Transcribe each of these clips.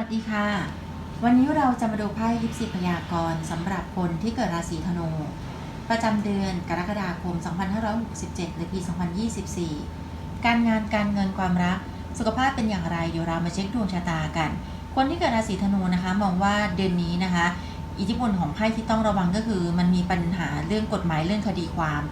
วัสดีค่ะ วันนี้เราจะมาดูไพ่ยิปซีพยากรณ์สำหรับคนที่เกิดราศีธนู ประจำเดือนกรกฎาคม 2567 หรือปี 2024 การงานการเงินความรัก สุขภาพเป็นอย่างไรเดี๋ยวเรามาเช็คดวงชะตากัน คนที่เกิดราศีธนูนะคะ มองว่าเดือนนี้นะคะ อิทธิพลของไพ่ที่ต้องระวังก็คือ มันมีปัญหาเรื่องกฎหมายเรื่องคดีความ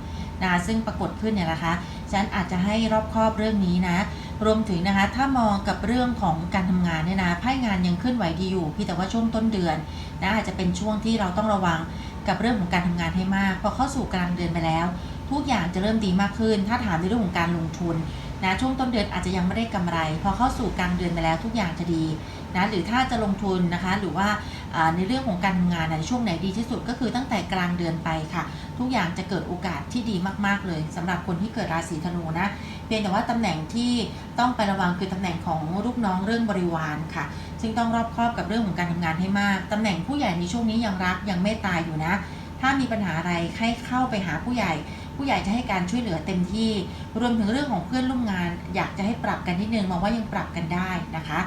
นะคะซึ่งปรากฏขึ้นเนี่ยนะคะ ฉันอาจจะให้รอบคอบเรื่องนี้นะ รวมถึงนะคะถ้ามองกับเรื่องของการทำงานเนี่ยนะไพ่งานยังเคลื่อนไหวดีอยู่พี่แต่ว่าช่วงต้นเดือนนะอาจจะเป็นช่วงที่เราต้องระวังกับเรื่องของการทำงานให้มากพอเข้าสู่กลางเดือนไปแล้ว ทุกอย่างจะเริ่มดีมากขึ้น ถ้าถามในเรื่องของการลงทุนนะช่วงต้นเดือนอาจจะยังไม่ได้กำไร พอเข้าสู่กลางเดือนไปแล้วทุกอย่างจะดี นะหรือถ้าจะลงทุนนะคะ หรือว่าในเรื่องของการทำงานในช่วงไหนดีที่สุดก็คือตั้งแต่กลางเดือนไปค่ะ ทุกอย่างจะเกิดโอกาสที่ดีมาก ๆ เลยสำหรับคนที่เกิดราศีธนูนะเพียงแต่ว่าตำแหน่งที่ต้องไประวังคือตำแหน่งของลูกน้องเรื่องบริวารค่ะ ซึ่งต้องรอบครอบกับเรื่องของการทำงานให้มากตำแหน่งผู้ใหญ่ในช่วงนี้ยังรักยังเมตตายอยู่นะ ถ้ามีปัญหาอะไรให้เข้าไปหาผู้ใหญ่ผู้ใหญ่จะให้การช่วยเหลือเต็มที่ รวมถึงเรื่องของเพื่อนร่วมงาน อยากจะให้ปรับกันนิดนึงมองว่ายังปรับกันได้นะคะ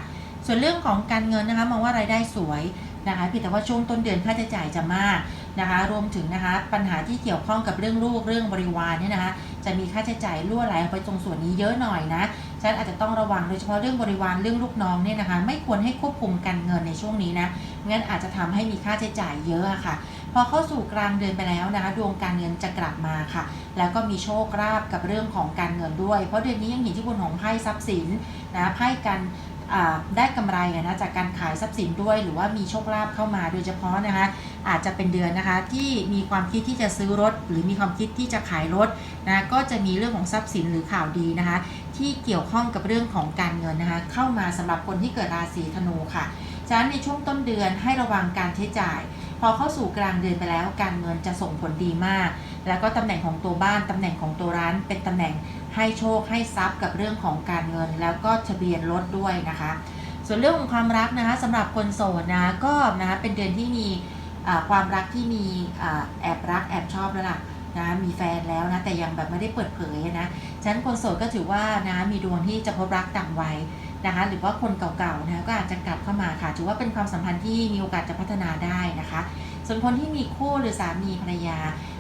ส่วนเรื่องของการเงินนะคะมองว่ารายได้สวยนะคะเพียงแต่ว่าช่วงต้นเดือนค่าใช้จ่ายจะมากนะคะรวมถึงนะคะปัญหาที่เกี่ยวข้องกับเรื่องลูกเรื่องบริวารเนี่ยนะคะจะมีค่าใช้จ่ายรั่วไหลไปตรงส่วนนี้เยอะหน่อยนะฉะนั้นอาจจะต้องระวังโดยเฉพาะเรื่องบริวารเรื่องลูกน้องเนี่ยนะคะไม่ควรให้ควบคุมการเงินในช่วงนี้นะงั้นอาจจะทำให้มีค่าใช้จ่ายเยอะค่ะพอเข้าสู่กลางเดือนไปแล้วนะคะดวงการเงินจะกลับมาค่ะ แล้วก็มีโชคลาภกับเรื่องของการเงินด้วย เพราะเดือนนี้ยังเห็นที่บนของไพ่ทรัพย์สินนะไพ่กัน ได้กำไรนะจากการขายทรัพย์สินด้วย หรือว่ามีโชคลาภเข้ามาโดยเฉพาะนะคะอาจจะเป็นเดือนนะคะที่มีความคิดที่จะซื้อรถ หรือมีความคิดที่จะขายรถนะก็จะมีเรื่องของทรัพย์สินหรือข่าวดีนะคะ ที่เกี่ยวข้องกับเรื่องของการเงินนะคะเข้ามาสำหรับคนที่เกิดราศีธนูค่ะฉะนั้นในช่วงต้นเดือนให้ระวังการใช้จ่าย พอเข้าสู่กลางเดือนไปแล้วการเงินจะส่งผลดีมาก แล้วก็ตำแหน่งของตัวบ้านตำแหน่งของตัวร้าน เป็นตำแหน่งให้โชคให้ทรัพย์กับเรื่องของการเงิน แล้วก็ทะเบียนรถด้วยนะคะ ส่วนเรื่องของความรักนะคะสำหรับคนโสดนะก็นะคะเป็นเดือนที่มีความรักที่มีอแอบรักแอบชอบแล้วล่ะนะมีแฟนแล้วนะแต่ยังแบบไม่ได้เปิดเผยนะฉะนั้นคนโสดก็ถือว่านะมีดวงที่จะพบรักต่างวัยนะคะหรือว่าคนเก่าๆนะก็อาจจะกลับเข้ามาค่ะ ถือว่าเป็นความสัมพันธ์ที่มีโอกาสจะพัฒนาได้นะคะ ส่วนคนที่มีคู่หรือสามีภรรยา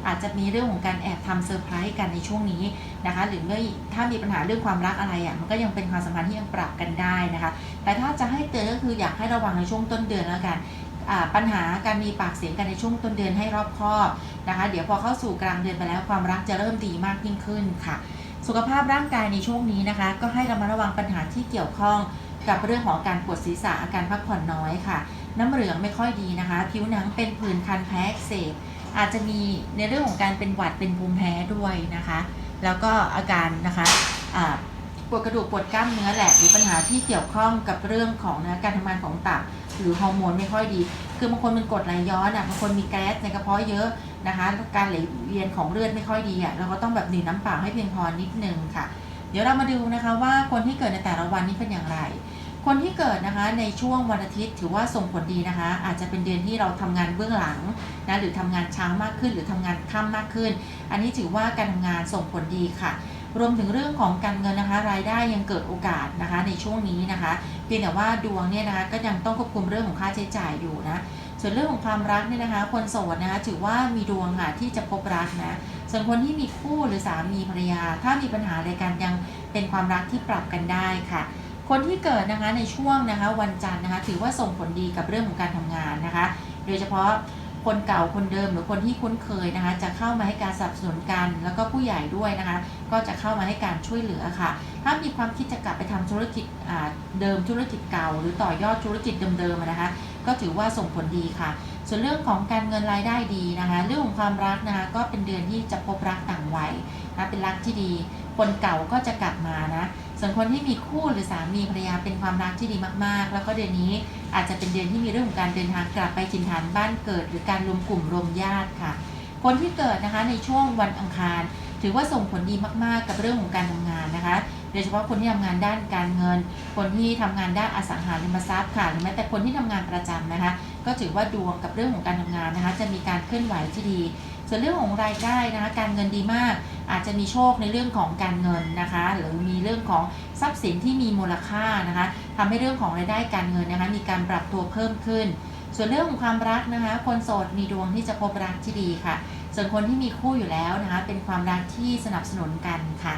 อาจจะมีเรื่องของการแอบทำเซอร์ไพรส์กันในช่วงนี้นะคะ หรือไม่ถ้ามีปัญหาเรื่องความรักอะไรอะมันก็ยังเป็นความสัมพันธ์ที่ยังปรับกันได้นะคะ แต่ถ้าจะให้เตือนก็คืออยากให้ระวังในช่วงต้นเดือนแล้วกันปัญหาการมีปากเสียงกันในช่วงต้นเดือนให้รอบคอบนะคะ เดี๋ยวพอเข้าสู่กลางเดือนไปแล้วความรักจะเริ่มดีมากยิ่งขึ้นค่ะ สุขภาพร่างกายในช่วงนี้นะคะ ก็ให้ระมัดระวังปัญหาที่เกี่ยวข้องกับเรื่องของการปวดศีรษะอาการพักผ่อนน้อยค่ะ น้ำเหลืองไม่ค่อยดีนะคะ ผิวหนังเป็นผื่นคันแพ้เสบอาจจะมีในเรื่องของการเป็นหวัดเป็นภูมิแพ้ด้วยนะคะ แล้วก็อาการนะคะปวดกระดูกปวดกล้ามเนื้อแหละหรือปัญหาที่เกี่ยวข้องกับเรื่องของนะการทำงานของตับหรือฮอร์โมนไม่ค่อยดี คือบางคนเป็นกรดไหลย้อนอะบางคนมีแก๊สในกระเพาะเยอะนะคะการไหลเวียนของเลือดไม่ค่อยดีอะเราก็ต้องแบบดื่มน้ำเปล่าให้เพียงพอนิดนึงค่ะ เดี๋ยวเรามาดูนะคะว่าคนที่เกิดในแต่ละวันนี้เป็นอย่างไร คนที่เกิดนะคะในช่วงวันอาทิตย์ถือว่าส่งผลดีนะคะ อาจจะเป็นเดือนที่เราทำงานเบื้องหลังนะหรือทำงานเช้ามากขึ้น หรือทำงานค่ำมากขึ้น อันนี้ถือว่าการทำงานส่งผลดีค่ะ รวมถึงเรื่องของการเงินนะคะ รายได้ยังเกิดโอกาสนะคะในช่วงนี้นะคะเพียงแต่ว่าดวงเนี่ยนะคะก็ยังต้องควบคุมเรื่องของค่าใช้จ่ายอยู่นะส่วนเรื่องของความรักเนี่ยนะคะ คนโสดนะคะถือว่ามีดวงค่ะที่จะพบรักนะส่วนคนที่มีคู่หรือสามีภรรยา ถ้ามีปัญหาอะไรกันยังเป็นความรักที่ปรับกันได้ค่ะ คนที่เกิดนะคะในช่วงนะคะวันจันทร์นะคะถือว่าส่งผลดีกับเรื่องของการทำงานนะคะ โดยเฉพาะคนเก่าคนเดิมหรือคนที่คุ้นเคยนะคะ จะเข้ามาให้การสนับสนุนกัน แล้วก็ผู้ใหญ่ด้วยนะคะ ก็จะเข้ามาให้การช่วยเหลือค่ะ ถ้ามีความคิดจะกลับไปทำธุรกิจเดิมธุรกิจเก่า หรือต่อยอดธุรกิจเดิมๆนะคะ ก็ถือว่าส่งผลดีค่ะ ส่วนเรื่องของการเงินรายได้ดีนะคะ เรื่องของความรักนะคะก็เป็นเดือนที่จะพบรักต่างวัยนะเป็นรักที่ดี คนเก่าก็จะกลับมานะ ส่วนคนที่มีคู่หรือสามีภรรยาเป็นความรักที่ดีมากๆ แล้วก็เดือนนี้อาจจะเป็นเดือนที่มีเรื่องของการเดินทางกลับไปถิ่นฐานบ้านเกิด หรือการรวมกลุ่มรวมญาติค่ะ คนที่เกิดนะคะในช่วงวันอังคาร ถือว่าส่งผลดีมากๆ กับเรื่องของการทำงานนะคะโดยเฉพาะคนที่ทำงานด้านการเงิน คนที่ทำงานด้านอสังหาริมทรัพย์ค่ะ หรือแม้แต่คนที่ทำงานประจำนะคะ ก็ถือว่าดวงกับเรื่องของการทำงานนะคะ จะมีการเคลื่อนไหวที่ดี ส่วนเรื่องของรายได้นะคะการเงินดีมาก อาจจะมีโชคในเรื่องของการเงินนะคะ หรือมีเรื่องของทรัพย์สินที่มีมูลค่านะคะทำให้เรื่องของรายได้การเงินนะคะมีการปรับตัวเพิ่มขึ้น ส่วนเรื่องของความรักนะคะ คนโสดมีดวงที่จะพบรักที่ดีค่ะ ส่วนคนที่มีคู่อยู่แล้วนะคะ เป็นความรักที่สนับสนุนกันค่ะ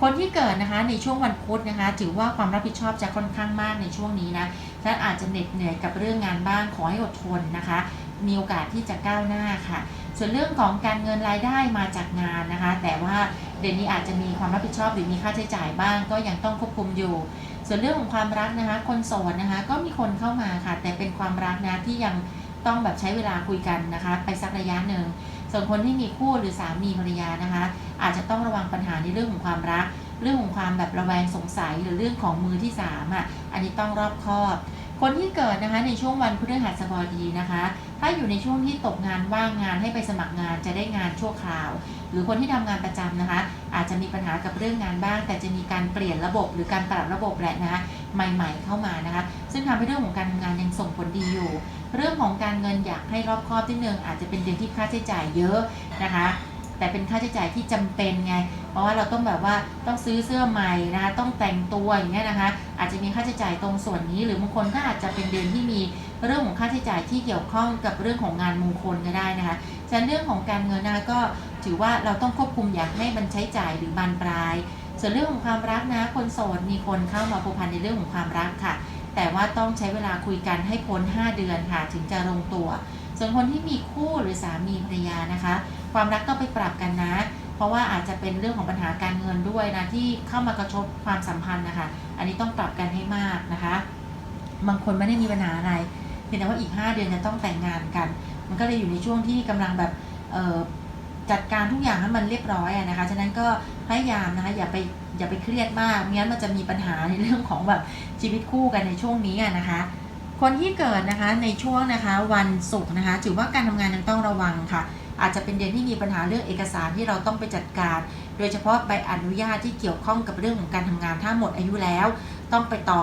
คนที่เกิดนะคะในช่วงวันพุธนะคะ ถือว่าความรับผิดชอบจะค่อนข้างมากในช่วงนี้นะฉะนั้นอาจจะเหน็ดเหนื่อยกับเรื่องงานบ้างขอให้อดทนนะคะ มีโอกาสที่จะก้าวหน้าค่ะ ส่วนเรื่องของการเงินรายได้มาจากงานนะคะ แต่ว่าเดือนนี้อาจจะมีความรับผิดชอบหรือมีค่าใช้จ่ายบ้าง ก็ยังต้องควบคุมอยู่ ส่วนเรื่องของความรักนะคะ คนโสดนะคะ ก็มีคนเข้ามาค่ะ แต่เป็นความรักนะที่ยังต้องแบบใช้เวลาคุยกันนะคะ ไปสักระยะหนึ่งส่วนคนที่มีคู่หรือสามีภรรยานะคะ อาจจะต้องระวังปัญหาในเรื่องของความรัก เรื่องของความแบบระแวงสงสัยหรือเรื่องของมือที่สามอะอันนี้ต้องรอบคอบ คนที่เกิดนะคะในช่วงวันพฤหัสบดีนะคะ ถ้าอยู่ในช่วงที่ตกงานว่างงานให้ไปสมัครงานจะได้งานชั่วคราว หรือคนที่ทำงานประจำนะคะ อาจจะมีปัญหากับเรื่องงานบ้าง แต่จะมีการเปลี่ยนระบบหรือการปรับระบบแหละนะคะใหม่ ๆ เข้ามานะคะ ซึ่งทำให้เรื่องของการทำงานยังส่งผลดีอยู่ เรื่องของการเงินอยากให้รอบคอบที่หนึ่งอาจจะเป็นเดือนที่ค่าใช้จ่ายเยอะนะคะ แต่เป็นค่าใช้จ่ายที่จำเป็นไง เพราะว่าเราต้องแบบว่าต้องซื้อเสื้อใหม่นะคะต้องแต่งตัวอย่างเงี้ยนะคะ อาจจะมีค่าใช้จ่ายตรงส่วนนี้ หรือบางคนก็อาจจะเป็นเดือนที่มีเรื่องของค่าใช้จ่ายที่เกี่ยวข้องกับเรื่องของงานมงคลก็ได้นะคะฉะนั้นเรื่องของการเงินนะก็ถือว่าเราต้องควบคุมอย่าให้มันใช้จ่ายหรือบานปลาย ส่วนเรื่องของความรักนะ คนโสดมีคนเข้ามาผูกพันในเรื่องของความรักค่ะ แต่ว่าต้องใช้เวลาคุยกันให้พ้น 5 เดือนค่ะ ถึงจะลงตัว ส่วนคนที่มีคู่หรือสามีภรรยานะคะ ความรักต้องไปปรับกันนะ เพราะว่าอาจจะเป็นเรื่องของปัญหาการเงินด้วยนะที่เข้ามากระทบความสัมพันธ์นะคะ อันนี้ต้องปรับกันให้มากนะคะ บางคนไม่ได้มีปัญหาอะไรเพียงแต่ว่าอีก 5 เดือนจะต้องแต่งงานกัน มันก็เลยอยู่ในช่วงที่กำลังแบบจัดการทุกอย่างให้มันเรียบร้อยนะคะ ฉะนั้นก็พยายามนะคะอย่าไปอย่าไปเครียดมากม่งั้นมันจะมีปัญหาในเรื่องของแบบชีวิตคู่กันในช่วงนี้นะคะ คนที่เกิดนะคะในช่วงนะคะวันศุกร์นะคะถือว่าการทำงานยังต้องระวังค่ะ อาจจะเป็นเดือนที่มีปัญหาเรื่องเอกสารที่เราต้องไปจัดการ โดยเฉพาะใบอนุญาตที่เกี่ยวข้องกับเรื่องของการทำงานถ้าหมดอายุแล้ว ต้องไปต่อ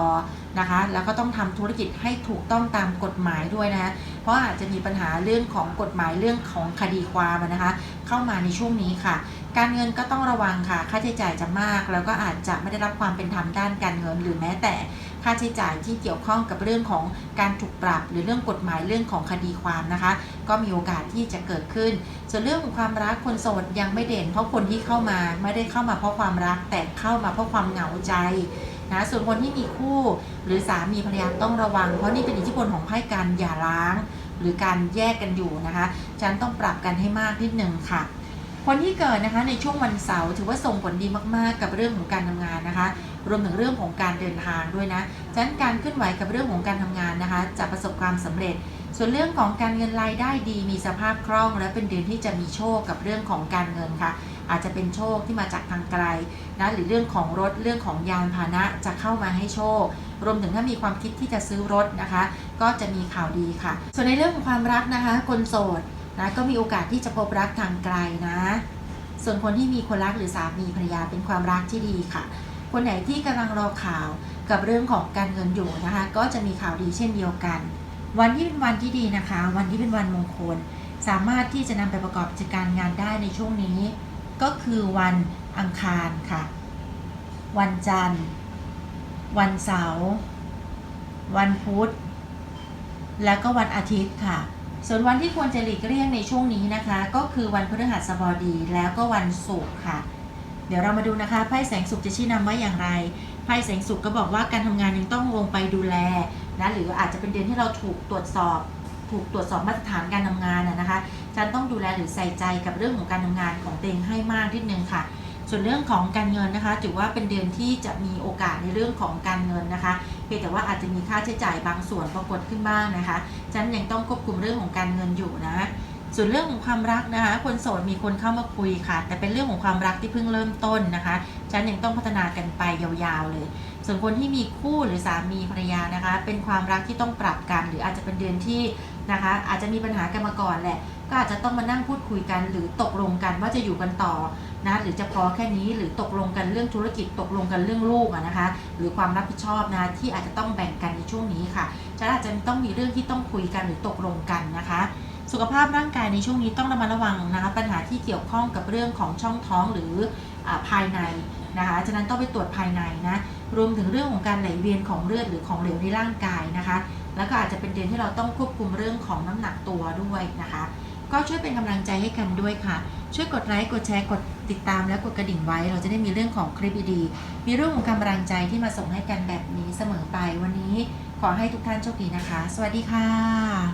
นะคะ แล้วก็ต้องทำธุรกิจให้ถูกต้องตามกฎหมายด้วยนะคะเพราะอาจจะมีปัญหาเรื่องของกฎหมายเรื่องของคดีความนะคะ เข้ามาในช่วงนี้ค่ะ การเงินก็ต้องระวังค่ะ ค่าใช้จ่ายจะมาก แล้วก็อาจจะไม่ได้รับความเป็นธรรมด้านการเงิน หรือแม้แต่ค่าใช้จ่ายที่เกี่ยวข้องกับเรื่องของการถูกปรับ หรือเรื่องกฎหมายเรื่องของคดีความนะคะ ก็มีโอกาสที่จะเกิดขึ้น ส่วนเรื่องของความรักคนโสดยังไม่เด่น เพราะคนที่เข้ามาไม่ได้เข้ามาเพราะความรัก แต่เข้ามาเพราะความเหงาใจนะส่วนคนที่มีคู่หรือสามีภรรยาต้องระวัง เพราะนี่เป็นอิทธิพลของไพ่การหย่าร้าง หรือการแยกกันอยู่นะคะฉันต้องปรับกันให้มากนิดหนึ่งค่ะ คนที่เกิดนะคะในช่วงวันเสาร์ถือว่าส่งผลดีมากๆ กับเรื่องของการทำงานนะคะ รวมถึงเรื่องของการเดินทางด้วยนะฉะนั้นการเคลื่อนไหวกับเรื่องของการทำงานนะคะ จะประสบความสำเร็จ ส่วนเรื่องของการเงินรายได้ดีมีสภาพคล่อง และเป็นเดือนที่จะมีโชคกับเรื่องของการเงินค่ะ อาจจะเป็นโชคที่มาจากทางไกลนะหรือเรื่องของรถเรื่องของยานพาหนะจะเข้ามาให้โชค รวมถึงถ้ามีความคิดที่จะซื้อรถนะคะ ก็จะมีข่าวดีค่ะ ส่วนในเรื่องของความรักนะคะคนโสด นะก็มีโอกาสที่จะพบรักทางไกลนะ ส่วนคนที่มีคนรักหรือสามีภรรยาเป็นความรักที่ดีค่ะ คนไหนที่กำลังรอข่าวกับเรื่องของการเงินอยู่นะคะ ก็จะมีข่าวดีเช่นเดียวกัน วันที่เป็นวันที่ดีนะคะ วันที่เป็นวันมงคล สามารถที่จะนำไปประกอบกิจการงานได้ในช่วงนี้ ก็คือวันอังคารค่ะ วันจันทร์ วันเสาร์ วันพุธ แล้วก็วันอาทิตย์ค่ะ ส่วนวันที่ควรจะหลีกเลี่ยงในช่วงนี้นะคะ ก็คือวันพฤหัสบดีแล้วก็วันศุกร์ค่ะ เดี๋ยวเรามาดูนะคะไพ่แสงสุขจะชี้นำว่าอย่างไรไพ่แสงสุขก็บอกว่าการทำงานยังต้องลงไปดูแลนะหรืออาจจะเป็นเดือนที่เราถูกตรวจสอบ ถูกตรวจสอบมาตรฐานการทำงานนะคะฉันต้องดูแลหรือใส่ใจกับเรื่องของการทำงานของตัวเองให้มากนิดนึงค่ะ ส่วนเรื่องของการเงินนะคะถือว่าเป็นเดือนที่จะมีโอกาสในเรื่องของการเงินนะคะ เพียงแต่ว่าอาจจะมีค่าใช้จ่ายบางส่วนปรากฏขึ้นบ้างนะคะฉันยังต้องควบคุมเรื่องของการเงินอยู่นะส่วนเรื่องของความรักนะคะ คนโสดมีคนเข้ามาคุยค่ะ แต่เป็นเรื่องของความรักที่เพิ่งเริ่มต้นนะคะฉันยังต้องพัฒนากันไปยาวๆเลย ส่วนคนที่มีคู่หรือสามีภรรยานะคะ เป็นความรักที่ต้องปรับกัน หรืออาจจะเป็นเดือนที่นะคะ อาจจะมีปัญหากันมาก่อนแหละ ก็อาจจะต้องมานั่งพูดคุยกัน หรือตกลงกันว่าจะอยู่กันต่อ นะหรือจะพอแค่นี้หรือตกลงกันเรื่องธุรกิจตกลงกันเรื่องลูกนะคะ หรือความรับผิดชอบนะที่อาจจะต้องแบ่งกันในช่วงนี้ค่ะจะอาจจะต้องมีเรื่องที่ต้องคุยกันหรือตกลงกันนะคะ สุขภาพร่างกายในช่วงนี้ต้องระมัดระวังนะคะปัญหาที่เกี่ยวข้องกับเรื่องของช่องท้องหรืออภายในนะคะฉะนั้นต้องไปตรวจภายในนะรวมถึงเรื่องของการไหลเวียนของเลือดหรือของเหลวในร่างกายนะคะ แล้วก็อาจจะเป็นเดือนที่เราต้องควบคุมเรื่องของน้ำหนักตัวด้วยนะคะ ก็ช่วยเป็นกำลังใจให้กันด้วยค่ะ ช่วยกดไลค์กดแชร์กดติดตามและกดกระดิ่งไว้ เราจะได้มีเรื่องของคลิปดีๆมีเรื่องของกำลังใจที่มาส่งให้กันแบบนี้เสมอไปวันนี้ ขอให้ทุกท่านโชคดีนะคะ สวัสดีค่ะ